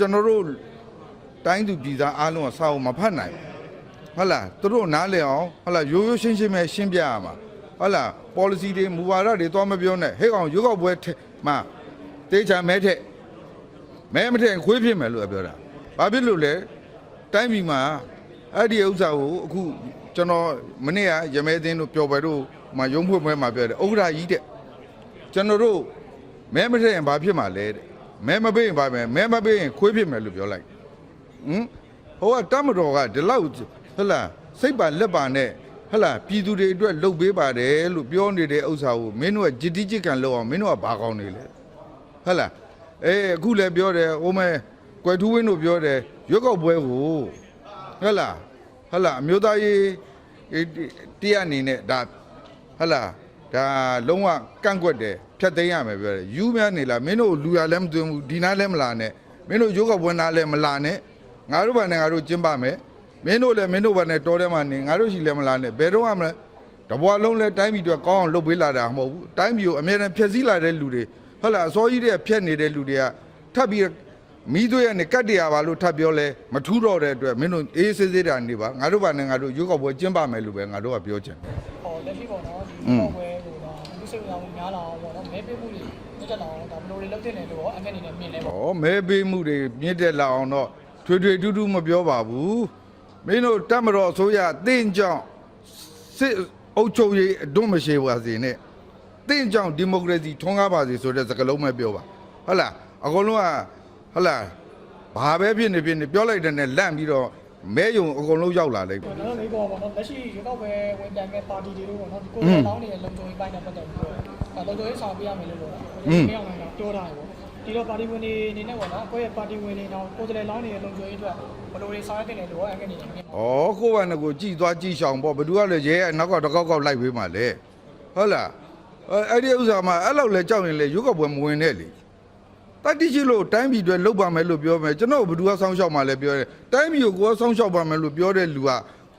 ကျွန်တော်တို့တိုင်းသူပြည်သားအားလုံးကစာအုပ်မဖတ်နိုင်ဘူးဟုတ်လားသူတို့နားလည်အောင်ဟုတ်လားရိုးရိုးရှင်းရှင်းပဲရှင်းပြရမှာဟုတ်လား policy တွေမူဝါဒတွေတော့မပြောနဲ့ဟဲ့ကောင်ရုပ်ောက်ပွဲထဲမှာတေးချာမဲထက်မဲမထက်ခွေးဖြစ်မယ်လို့ပြောတာဘာဖြစ်လို့လဲတိုင်းပြည်မှာအဲ့ဒီဥစ္စာကိုအခုကျွန်တော်မနေ့ကရမဲသင်းတို့ပျော်ပွဲတို့မှာရုံးဖွင့်ပွဲမှာပြောတယ်ဥက္ကဋ္ဌကြီးတဲ့ကျွန်တော်တို့မဲမထည့်ရင်ဘာဖြစ်မှာလဲတဲ့ မဲမပေးရင်ဘာပဲမဲမပေးရင်ခွေးဖြစ်မယ်လို့ပြောလိုက်ဟမ်ဟိုကတမတော်ကဒီလောက်ဟဟလာစိတ်ပါလက်ပါနဲ့ဟဟလာပြည်သူတွေအတွက်လှုပ်ပေးပါတယ်လို့ပြောနေတဲ့ဥစ္စာကိုမင်းတို့ကဂျစ်တိဂျစ်ကန်လောက်အောင်မင်းတို့ကဘာကောင်းနေလဲဟဟလာအေးအခုလည်းပြောတယ်ဟိုမဲကွယ်ထူးဝင်းတို့ပြောတယ်ရွက်ကောက်ပွဲကိုဟဟလာဟဟလာအမျိုးသားရေးအေးတရားအနေနဲ့ဒါဟတ်လာ ဒါလုံးဝကန့်ကွက်တယ်ဖြတ်သိမ်းရမယ်ပြောတယ်ယူများနေလားမင်းတို့လူရလည်းမသွင်းဘူးဒီနားလည်းမလာနဲ့မင်းတို့ရုပ်ကပွဲနာလည်းမလာနဲ့ငါတို့ဘာနဲ့ငါတို့ကျင်းပမယ်မင်းတို့လည်းမင်းတို့ဘာနဲ့တော်တယ်မှနေငါတို့ရှိလည်းမလာနဲ့ဘယ်တော့မှမလဲတဘွားလုံးလဲတိုင်းပြည်အတွက်ကောင်းအောင်လုပ်ပေးလာတာမဟုတ်ဘူးတိုင်းပြည်ကိုအမြဲတမ်းဖျက်ဆီးလာတဲ့လူတွေဟုတ်လားအစောကြီးတွေကဖျက်နေတဲ့လူတွေကထပ်ပြီးမီးသွေးရနဲ့ကတ်တရားပါလို့ထပ်ပြောလဲမထူးတော့တဲ့အတွက်မင်းတို့အေးဆေးဆေးတာနေပါငါတို့ဘာနဲ့ငါတို့ရုပ်ကပွဲကျင်းပမယ်လို့ပဲငါတို့ကပြောချင်တယ် ဟောလက်ရှိပေါ့နော်ဒီอืมပေါ့ပွဲကိုတော့လူစိတ်ဝင်စားမှုများလာအောင်ပေါ့နော်မဲပေးမှုတွေတက်တက်လာအောင်ဒါဘယ်လိုတွေလုပ်တင်တယ်လို့ရောအငက်အနေနဲ့မြင်လဲပေါ့။ဩမဲပေးမှုတွေမြင့်တက်လာအောင်တော့ထွေထွေတူးတူးမပြောပါဘူး။မင်းတို့တက်မတော်အစိုးရအသင်ကြောင့်စစ်အုပ်ချုပ်ရေးအတွန်းမရှိပါစေနဲ့။သင်ကြောင့်ဒီမိုကရေစီထွန်းကားပါစေဆိုတဲ့စကားလုံးပဲပြောပါ။ဟုတ်လား။အကုန်လုံးကဟုတ်လား။ဘာပဲဖြစ်နေဖြစ်နေပြောလိုက်တဲ့နဲ့လန့်ပြီးတော့ မဲယုံအကုန်လုံးရောက်လာလိမ့်မယ်ကျွန်တော်တို့လေးပေါ့ပေါ့နော်လက်ရှိရွေးကောက်ပွဲဝင်တန်မဲ့ပါတီတွေလို့ပေါ့နော်ဒီကိုယ်စားလောင်းနေတဲ့လုံခြုံရေးပိုင်းနဲ့ပတ်သက်ပြီးတော့အဲလုံခြုံရေးဆောင်ပေးရမယ်လို့ပေါ့နော်မင်းအောင်လည်းပြောထားတယ်ပေါ့ဒီတော့ပါတီဝင်တွေအနေနဲ့ပေါ့နော်ကိုယ့်ရဲ့ပါတီဝင်တွေတော့ကိုယ်စားလောင်းနေတဲ့လုံခြုံရေးအတွက်ဘယ်လိုတွေဆောင်ရွက်တင်တယ်လို့ရောအငက်အနေနဲ့မြင်။ဩကိုယ့်ဘာနဲ့ကိုကြည်သွားကြည်ရှောင်ပေါ့ဘယ်သူကလည်းရဲအနောက်ကတကောက်ကောက်လိုက်ပေးမှလဲ။ဟုတ်လား။အဲအဲ့ဒီဥစ္စာမှာအဲ့လောက်လဲကြောက်ရင်လေရုပ်ကပွဲမဝင်နဲ့လေ။ တတိရှိလို့တိုင်းပြည်တွေလှုပ်ပါမယ်လို့ပြောမယ်ကျွန်တော်ဘယ်သူကစောင်းရှောက်မှလဲပြောတယ်တိုင်းပြည်ကိုကိုယ်ကစောင်းရှောက်ပါမယ်လို့ပြောတဲ့လူက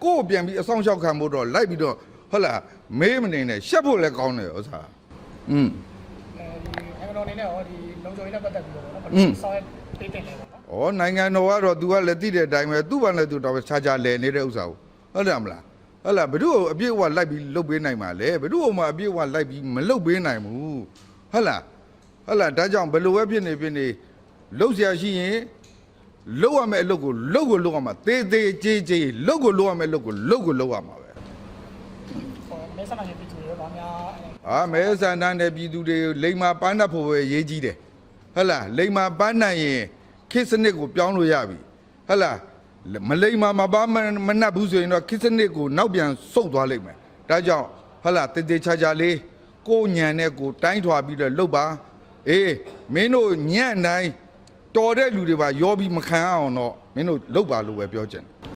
ကိုယ့်ကိုပြန်ပြီးအဆောင်ရှောက်ခံဖို့တော့လိုက်ပြီးတော့ဟုတ်လားမေးမနေနဲ့ရှက်ဖို့လည်းကောင်းတယ်ဥစ္စာอืม အဲဒီနိုင်ငံတော်အနေနဲ့ရောဒီလုံခြုံရေးနဲ့ပတ်သက်ပြီးတော့ပေါ့နော်ဘယ်လိုဆောင်ရွက်ပေးတင်လဲပေါ့နော် ဩနိုင်ငံတော်ကတော့ तू ကလည်းသိတဲ့အတိုင်းပဲသူ့ဘာနဲ့သူတော့ခြားခြားလဲနေတဲ့ဥစ္စာကိုဟုတ်တယ်မလားဟုတ်လားဘယ်သူ့ကိုအပြည့်အဝလိုက်ပြီးလှုပ်ပေးနိုင်မှာလဲဘယ်သူ့ကိုမှအပြည့်အဝလိုက်ပြီးမလှုပ်ပေးနိုင်ဘူးဟုတ်လား ဟုတ်လားဒါကြောင့်ဘယ်လိုပဲဖြစ်နေဖြစ်နေလှုပ်ရှားရှိရင်လှုပ်ရမယ့်အလုပ်ကိုလှုပ်ကိုလှုပ်ရမှာသေးသေးကြီးကြီးလှုပ်ကိုလှုပ်ရမယ့်အလုပ်ကိုလှုပ်ကိုလှုပ်ရမှာပဲမဲဆန္ဒနယ်ပြည်သူတွေဗမာအာမဲဆန္ဒနယ်ပြည်သူတွေလိမ္မာပန်းတတ်ဖို့ပဲရေးကြီးတယ်ဟုတ်လားလိမ္မာပန်းနိုင်ရင်ခေတ်စနစ်ကိုပြောင်းလို့ရပြီဟုတ်လားမလိမ္မာမပန်းမနှက်ဘူးဆိုရင်တော့ခေတ်စနစ်ကိုနောက်ပြန်ဆုတ်သွားလိမ့်မယ်ဒါကြောင့်ဟုတ်လားတေတေချာချာလေးကိုညံနဲ့ကိုတိုင်းထွာပြီးတော့လှုပ်ပါ အေးမင်းတို့ညံ့တိုင်းတော်တဲ့လူတွေပါရောပြီးမခံအောင်တော့မင်းတို့လှုပ်ပါလို့ပဲပြောချင်တယ်